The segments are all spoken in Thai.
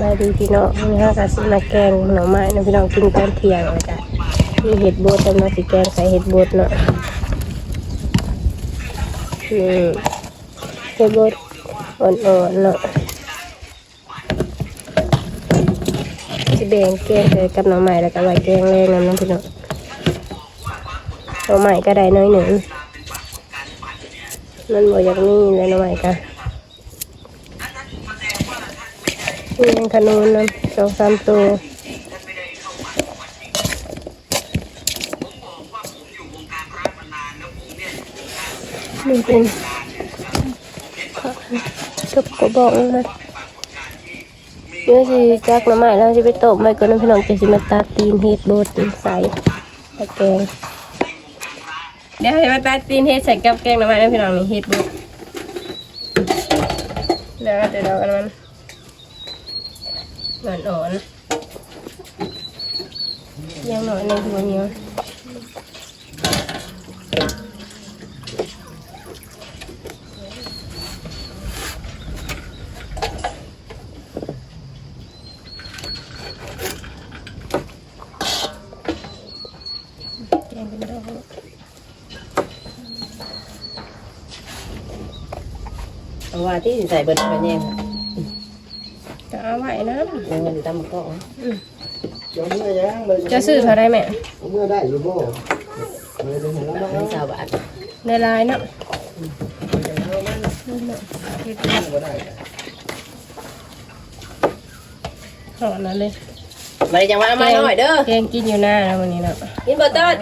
บายดีพี่น้องมีห้ากะสิมาแกงหน่อไม้นะพี่น้องกินตอนเที่ยงเลยจ้ะมีเห็ดบดแต่เนาสิแกงใส่เห็ดบดเนาะอืมเห็ดบดอ่อนๆเนาะสิแบ่งแกงใส่กับหน่อไม้แล้วก็ไว้แกงแรงนำเนาะพี่น้องหน่อไม้ก็ได้น้อยหนึ่งมันบ่อยากมีเลยหน่อไม้ก็ มีแมงขนุนนะสองสามตัวนี่เป็นทุบกระบอกนะเดี๋ยวสิจักหน้ำไม้แล้วจะไปต้ไว้ก่อนนะพี่น้องจะสิมาตัดตีนเฮ็ดโบดตีนใส่ตะแกงเดี๋ยวให้มาตัดตีนเฮ็ดใส่กับแกงหน้ำไม้นะพี่น้องนี่เฮ็ดโบดแล้วเดี๋ยวเรากันมัน หนอนอ่อนยังหนอนในหัวเนี้ยว่าที่ใส่เบิดไปเนี่ยจะเอา ไว้นะยังเงินตำก็เดี๋ยวเมื่อยังเลยจะซื้อเท่าไรแม่เมื่อได้อยู่บ่เลยจะเห็นแล้วไม่สาวบาทในลายเนาะก็ได้หอนั่นเลยมาเลยจังว่าเอามาหน่อยเด้อแกงกินอยู่หน้าแล้ววันนี้เนาะกินเบอร์ต้น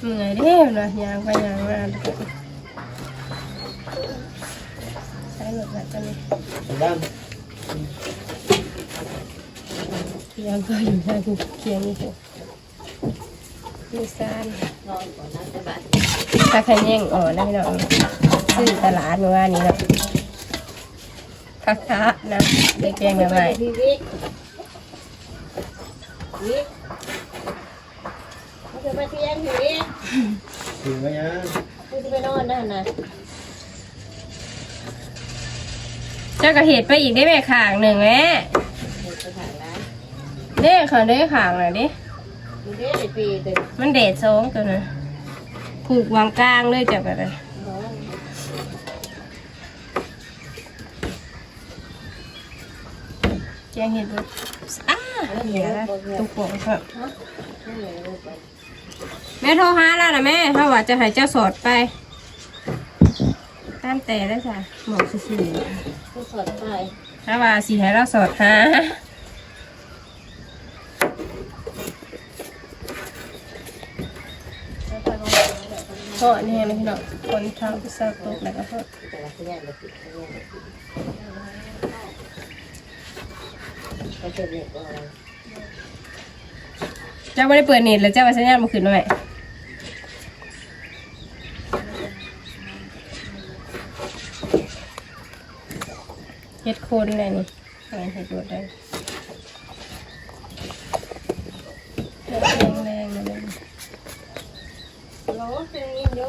เมื่อยเด้อนะยางไปยางมา ใช้หมดแล้วตอนนี้ด้านยังก็อยู่หน้ากูเคียงนี่กูมีซานนอนก่อนนะจะบาทถ้าใครแย่งอ่อนนะพี่น้องซื้อตลาดเมื่อวานนี้เนาะคักคะนะได้แกงใหม่พี่วิกวิกเขาจะมาเที่ยงพี่วิกถึงแล้วยังเขาจะไปนอนนั่นนะ เจ้าก็เห็ดไปอีกได้แม่ขางหนึ่งแม่เด็กไปถ่ายร้านเด้ขาได้ขางหน่อยดิ มันเดดโซงตัวนั้นผูกวางกลางเลยจับไปเลยน้องแกงเห็ดบุอ้าเหี้ยละตุกโป่งครับแม่โทรหาแล้วนะแม่ถ้าว่าจะให้เจ้าสอดไปามแต่แล้วจ้ะบอกซื่อผู้สดไปๆถ้าว่าสิให้เราสอดหาเพราะนี่นะพี่น้องคนทำพิซซ่าตกแล้วก็เพราะแต่ละที่เนี่ยเราติดที่เนี่ยเขาจะเด็กก็อะไรเจ้าไม่ได้เปิดเน็ตแล้วเจ้าว่าสัญญาณมาขึ้นหน่อยเฮ็ดโคนอะไรนี่แรงเฮ็ดรวดได้แรงแรงๆนะแม่โน้ตเป็นยินดู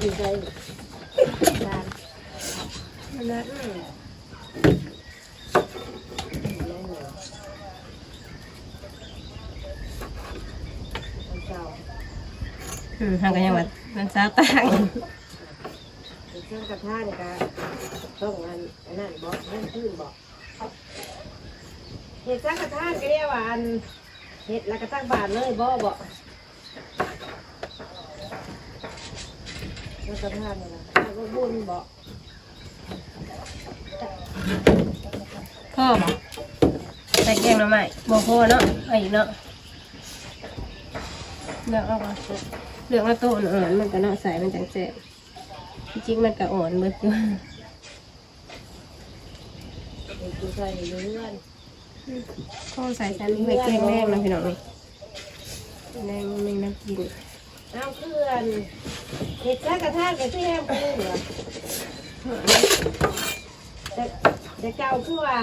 ดีใจตามนั่นนะเจ้าอืมทำกันยังไงมันซาต่างเครื่องกระทะนี่ก็ต้ องอันนั่นบอกนั่นพื้นบอกเห็ดสังกระทะก็เรียกว่าอันเห็ดแล้วก็ตั้งบาทเลยบ่บอกสังกระทะนี่นะแล้วก็บุญบอกพ่อบอกใส่แกงหน่อไม้บอกพ่อเนาะเอาอีกเนาะเลือกเอาก่อนเลือกเอาโตอ่อนๆมันก็เนาะใส่มันจังแซ่บจริงๆมันก็อ่อนเบิดอยู่เห็ ดกูใส่เลื่อนพ่อใส่ชั้นไว้แกงแรกนะพี่น้องนี่แรงไม่น้ำกินเอาเครื่องเห็ดสังกระทะก็ที่แห้งกูเหรอแต่แต่เก่าคือว่า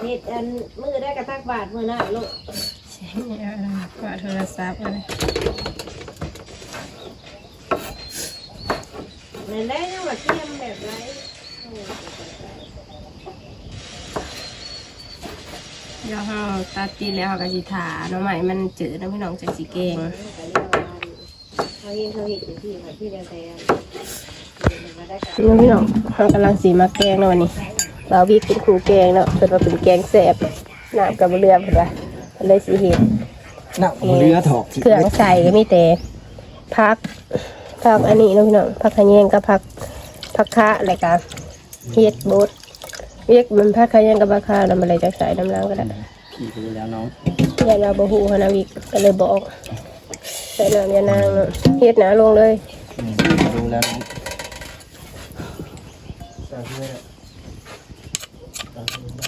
เห็ดอันมือได้กระทักบาทมือหน้าลูกเสียงเนี่ยอะไรว่าโทรศัพท์อะไรมในแรกยังว่าเทียมแบบไร เดี๋ยวเราตัดตีนแล้วเราก็สิถาหน้องใหม่มันจืดนะพี่น้องจังสีแกงเขาเห็นเขาเห็นที่เขาที่แดงนี่พี่น้องเรากำลังสีมาแกงแล้ววันนี้เราวิกเป็นครูแกงเนาะเพิ่นว่าเป็นแกงแซ่บน้ำกับเรือเพิ่นว่าเพิ่นเลยสิเห็นน่ะเรือถอกสิเครื่องใส่ก็มีแต่พักพักอันนี้เนาะพี่น้องพักขะแยงกับพักพักคะอะไรกันเฮ็ดบด เรียกมันพักขะแยงกับพักคะแล้วมันเลยจะใส่น้ำล้างก็ได้ขี่ไปแล้วน้องยายเราบหูฮานาวิกก็เลยบอกใส่น้ำยานางเนาะเฮ็ดหนาลงเลยดูแล้วน้องตามที่แม่ตามที่แม่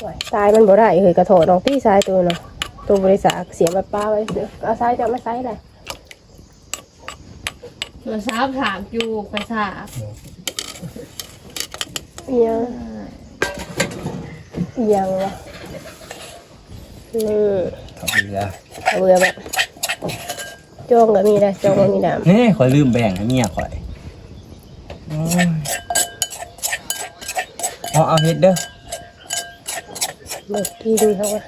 โอ้ยมันบ่ได้เฮ้ยกระโถน้องตี้ซ้ายตัวเนาะตัวบริษัทเสียมาป้าไว้เอเอาซ้ายจะไม่ซ้ายเลยเราทราบถามอยู่ไปทราบ เอียงเอียงวะนี่ถอกเรือเอาเบื่อแบบจ้องก็มีได้จ้องก็มีน้นี่คอยลืมแบ่งให้เมียคอยโอ้ยเอาเอาเฮ็ดเด้อำเบิกกินเขาว่า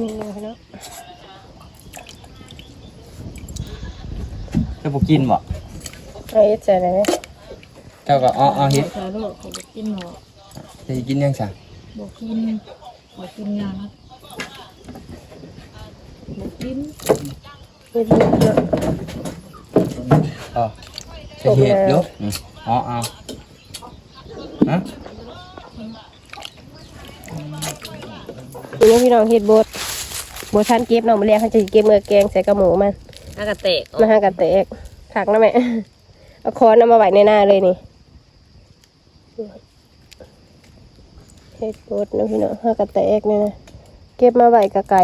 มีเนาะจะบ่กินบ่เอาเอ็ดใส่ไหนเจ้าก็เอาเอาเฮ็ดสาโรคเขาบอกกินหรอกจะกินยังซะบอกกินบอกกินงานบอกกินเฮ็ดเบิดเนาะอ๋อจะเฮ็ดเด้ออืมเอาเอาฮะทีนี้พี่น้องเฮ็ดบดบดทันเก็บน้องมาเรียกเขาจะเก็บเมื่อแกงใส่กระหมูมันอากาเตะมาหากระแตกผักนะแม่เอาค้อนเอามาไว้ในหน้าเลยนี่ เฮ็ดบดนะพี่น้องหากระแตกเนี่ยนะเก็บมาไว้กับไก่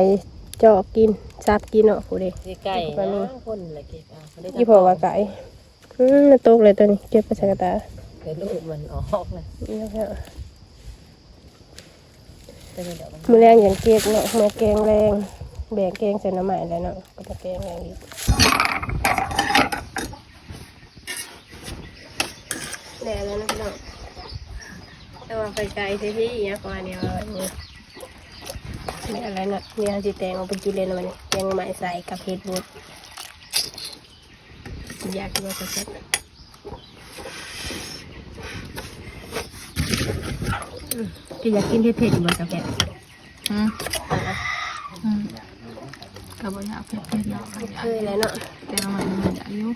เจาะกินซับกินเนาะผู้เด็กที่ไก่นะคนละเก็บเอาเขาได้ยี่พอว่าไก่อืมมันตกเลยตัวนี้เก็บไปใส่กระตาเป็นลูกมันออกเลยนี่นะครับแต่เดี๋ยวมันมือแรงอย่างเก็บเนาะเมื่อแกงแรงแบ่งแกงใส่น้ำใหม่แล้วเนาะก็จะแกงแรงอีกแน่แล้วนะพี่น้อง แต่ว่าไปไกลที่ที่เนี้ยประมาณเนี้ยว่านี่นี่อะไรนะนี่ฮะจีแตงเอาไปกินเลยนะมันนี่แกงใหม่ใส่กับเห็ดบดอยากกินว่าจะเซ็ตคืออยากกินเผ็ดๆบ่กับเผ็ดอืมอืมก็บอกอยากเผ็ดเผ็ดหรอกก็อยากเคยแล้วเนาะแต่ทำไมมันอยากยุ่ง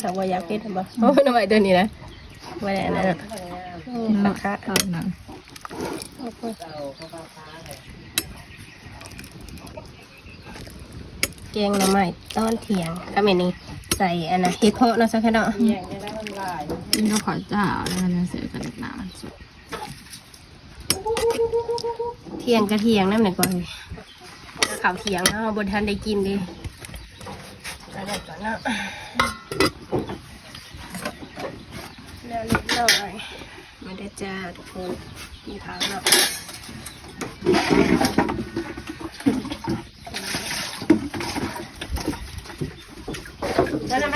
ถ้าว่าอยากเผ็ดบ่โอ้ยทำไมตัวนี้นะไม่ได้อันนั้ นอะราคาตอนนั้นแกงหน่อไม้ตอนเที่ยงก็แม่นี่ใส่อันน่ะเห็ดเพาะเนาะสักแค่เนาะกินข้าวขาวเจ้าแล้วมันเสียกันหนามันสุดเที่ยงก็เที่ยงนั่นแหละก่อนถ้าข่าวเที่ยงเนาะบนทันได้กินดิไปได้ก่อนเนาะแล้วนิดหน่อยมาได้ จ้าทุกคนมีทางเนาะ